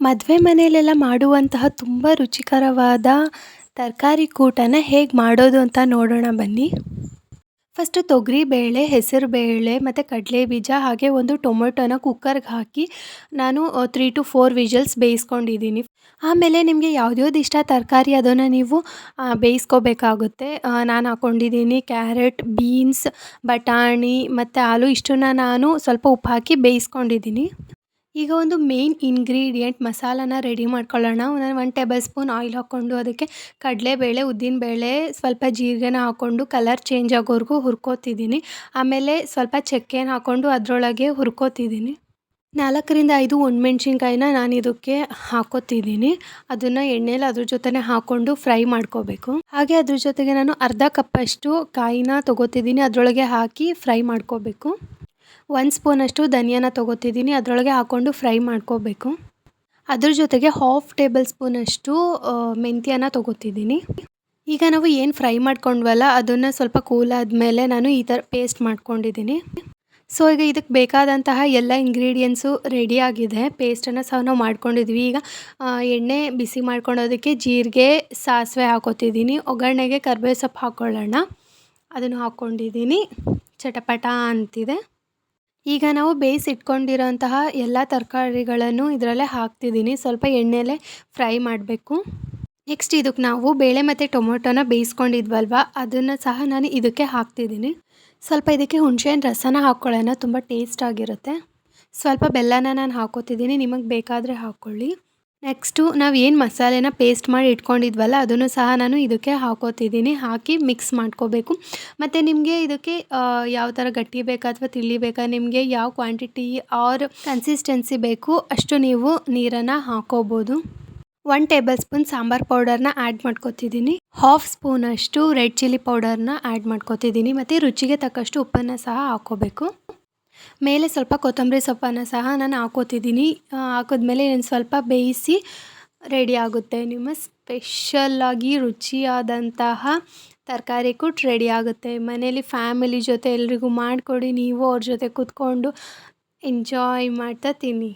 ಮದುವೆ ಮನೆಯಲ್ಲೆಲ್ಲ ಮಾಡುವಂತಹ ತುಂಬ ರುಚಿಕರವಾದ ತರಕಾರಿ ಕೂಟನ ಹೇಗೆ ಮಾಡೋದು ಅಂತ ನೋಡೋಣ ಬನ್ನಿ. ಫಸ್ಟು ತೊಗರಿಬೇಳೆ ಹೆಸರುಬೇಳೆ ಮತ್ತು ಕಡಲೆಬೀಜ ಹಾಗೆ ಒಂದು ಟೊಮೊಟೊನ ಕುಕ್ಕರ್ಗೆ ಹಾಕಿ ನಾನು ತ್ರೀ ಟು ಫೋರ್ ವಿಜಲ್ಸ್ ಬೇಯಿಸ್ಕೊಂಡಿದ್ದೀನಿ. ಆಮೇಲೆ ನಿಮಗೆ ಯಾವ್ದ್ಯಾವ್ದು ಇಷ್ಟ ತರಕಾರಿ ಅದನ್ನು ನೀವು ಬೇಯಿಸ್ಕೋಬೇಕಾಗುತ್ತೆ. ನಾನು ಹಾಕ್ಕೊಂಡಿದ್ದೀನಿ ಕ್ಯಾರೆಟ್, ಬೀನ್ಸ್, ಬಟಾಣಿ ಮತ್ತು ಆಲೂ ಇಷ್ಟನ್ನ ನಾನು ಸ್ವಲ್ಪ ಉಪ್ಪು ಹಾಕಿ ಬೇಯಿಸ್ಕೊಂಡಿದ್ದೀನಿ. ಈಗ ಒಂದು ಮೇನ್ ಇಂಗ್ರೀಡಿಯೆಂಟ್ ಮಸಾಲಾನ ರೆಡಿ ಮಾಡ್ಕೊಳ್ಳೋಣ. ನಾನು ಒನ್ ಟೇಬಲ್ ಸ್ಪೂನ್ ಆಯಿಲ್ ಹಾಕ್ಕೊಂಡು ಅದಕ್ಕೆ ಕಡಲೆಬೇಳೆ, ಉದ್ದಿನಬೇಳೆ, ಸ್ವಲ್ಪ ಜೀರಿಗೆನ ಹಾಕ್ಕೊಂಡು ಕಲರ್ ಚೇಂಜ್ ಆಗೋವರೆಗೂ ಹುರ್ಕೋತಿದ್ದೀನಿ. ಆಮೇಲೆ ಸ್ವಲ್ಪ ಚಕ್ಕೆನ ಹಾಕ್ಕೊಂಡು ಅದರೊಳಗೆ ಹುರ್ಕೋತಿದ್ದೀನಿ. ನಾಲ್ಕರಿಂದ ಐದು ಒಣಮೆಣ್ಸಿನ್ಕಾಯಿನ ನಾನು ಇದಕ್ಕೆ ಹಾಕೋತಿದ್ದೀನಿ. ಅದನ್ನು ಎಣ್ಣೆಲಿ ಅದ್ರ ಜೊತೆನೇ ಹಾಕ್ಕೊಂಡು ಫ್ರೈ ಮಾಡ್ಕೋಬೇಕು. ಹಾಗೆ ಅದ್ರ ಜೊತೆಗೆ ನಾನು ಅರ್ಧ ಕಪ್ಪಷ್ಟು ಕಾಯಿನ ತೊಗೋತಿದ್ದೀನಿ. ಅದರೊಳಗೆ ಹಾಕಿ ಫ್ರೈ ಮಾಡ್ಕೋಬೇಕು. ಒಂದು ಸ್ಪೂನಷ್ಟು ಧನಿಯಾನ ತೊಗೋತಿದ್ದೀನಿ. ಅದರೊಳಗೆ ಹಾಕ್ಕೊಂಡು ಫ್ರೈ ಮಾಡ್ಕೋಬೇಕು. ಅದ್ರ ಜೊತೆಗೆ ಹಾಫ್ ಟೇಬಲ್ ಸ್ಪೂನಷ್ಟು ಮೆಂತ್ಯನ ತೊಗೋತಿದ್ದೀನಿ. ಈಗ ನಾವು ಏನು ಫ್ರೈ ಮಾಡ್ಕೊಂಡ್ವಲ್ಲ, ಅದನ್ನು ಸ್ವಲ್ಪ ಕೂಲ್ ಆದಮೇಲೆ ನಾನು ಈ ಥರ ಪೇಸ್ಟ್ ಮಾಡ್ಕೊಂಡಿದ್ದೀನಿ. ಸೊ ಈಗ ಇದಕ್ಕೆ ಬೇಕಾದಂತಹ ಎಲ್ಲ ಇಂಗ್ರೀಡಿಯೆಂಟ್ಸು ರೆಡಿಯಾಗಿದೆ ಪೇಸ್ಟನ್ನು ಸಹ ನಾವು ಮಾಡ್ಕೊಂಡಿದ್ವಿ. ಈಗ ಎಣ್ಣೆ ಬಿಸಿ ಮಾಡ್ಕೊಳ್ಳೋದಕ್ಕೆ ಜೀರಿಗೆ, ಸಾಸಿವೆ ಹಾಕೋತಿದ್ದೀನಿ. ಒಗ್ಗರಣೆಗೆ ಕರ್ಬೇವು ಸೊಪ್ಪು ಹಾಕ್ಕೊಳ್ಳೋಣ ಅದನ್ನು ಹಾಕ್ಕೊಂಡಿದ್ದೀನಿ ಚಟಪಟ ಅಂತಿದೆ. ಈಗ ನಾವು ಬೇಯಿಸಿಟ್ಕೊಂಡಿರೋಂತಹ ಎಲ್ಲ ತರಕಾರಿಗಳನ್ನು ಇದರಲ್ಲೇ ಹಾಕ್ತಿದ್ದೀನಿ. ಸ್ವಲ್ಪ ಎಣ್ಣೆಲೆ ಫ್ರೈ ಮಾಡಬೇಕು. ನೆಕ್ಸ್ಟ್ ಇದಕ್ಕೆ ನಾವು ಬೇಳೆ ಮತ್ತು ಟೊಮೊಟೊನ ಬೇಯಿಸ್ಕೊಂಡಿದ್ವಲ್ವ? ಅದನ್ನು ಸಹ ನಾನು ಇದಕ್ಕೆ ಹಾಕ್ತಿದ್ದೀನಿ. ಸ್ವಲ್ಪ ಇದಕ್ಕೆ ಹುಣಸೆಹಣ್ಣು ರಸನ ಹಾಕ್ಕೊಳ್ಳೋಣ ತುಂಬ ಟೇಸ್ಟ್ ಆಗಿರುತ್ತೆ. ಸ್ವಲ್ಪ ಬೆಲ್ಲನ ನಾನು ಹಾಕೋತಿದ್ದೀನಿ. ನಿಮಗೆ ಬೇಕಾದರೆ ಹಾಕ್ಕೊಳ್ಳಿ ನೆಕ್ಸ್ಟು ನಾವು ಏನು ಮಸಾಲೆನ ಪೇಸ್ಟ್ ಮಾಡಿ ಇಟ್ಕೊಂಡಿದ್ವಲ್ಲ, ಅದನ್ನು ಸಹ ನಾನು ಇದಕ್ಕೆ ಹಾಕೋತಿದ್ದೀನಿ. ಹಾಕಿ ಮಿಕ್ಸ್ ಮಾಡ್ಕೋಬೇಕು. ಮತ್ತು ನಿಮಗೆ ಇದಕ್ಕೆ ಯಾವ ಥರ ಗಟ್ಟಿ ಬೇಕಾ ಅಥವಾ ತಿಳಿ ಬೇಕಾ, ನಿಮಗೆ ಯಾವ ಕ್ವಾಂಟಿಟಿ ಆರ್ ಕನ್ಸಿಸ್ಟೆನ್ಸಿ ಬೇಕು, ಅಷ್ಟು ನೀವು ನೀರನ್ನು ಹಾಕೋಬೋದು. ಒನ್ ಟೇಬಲ್ ಸ್ಪೂನ್ ಸಾಂಬಾರು ಪೌಡರ್ನ ಆ್ಯಡ್ ಮಾಡ್ಕೋತಿದ್ದೀನಿ. ಹಾಫ್ ಸ್ಪೂನಷ್ಟು ರೆಡ್ ಚಿಲ್ಲಿ ಪೌಡರ್ನ ಆ್ಯಡ್ ಮಾಡ್ಕೋತಿದ್ದೀನಿ. ಮತ್ತು ರುಚಿಗೆ ತಕ್ಕಷ್ಟು ಉಪ್ಪನ್ನು ಸಹ ಹಾಕ್ಕೋಬೇಕು ಮೇಲೆ ಸ್ವಲ್ಪ ಕೊತ್ತಂಬರಿ ಸೊಪ್ಪನ್ನು ಸಹ ನಾನು ಹಾಕೋತಿದ್ದೀನಿ. ಹಾಕಿದ್ಮೇಲೆ ಒಂದು ಸ್ವಲ್ಪ ಬೇಯಿಸಿ ರೆಡಿ ಆಗುತ್ತೆ. ನಿಮ್ಮ ಸ್ಪೆಷಲ್ಲಾಗಿ ರುಚಿಯಾದಂತಹ ತರಕಾರಿ ಕೂಟ್ ರೆಡಿ ಆಗುತ್ತೆ. ಮನೇಲಿ ಫ್ಯಾಮಿಲಿ ಜೊತೆ ಎಲ್ರಿಗೂ ಮಾಡಿಕೊಡಿ. ನೀವು ಅವ್ರ ಜೊತೆ ಕೂತ್ಕೊಂಡು ಎಂಜಾಯ್ ಮಾಡ್ತಾ ತಿನ್ನಿ.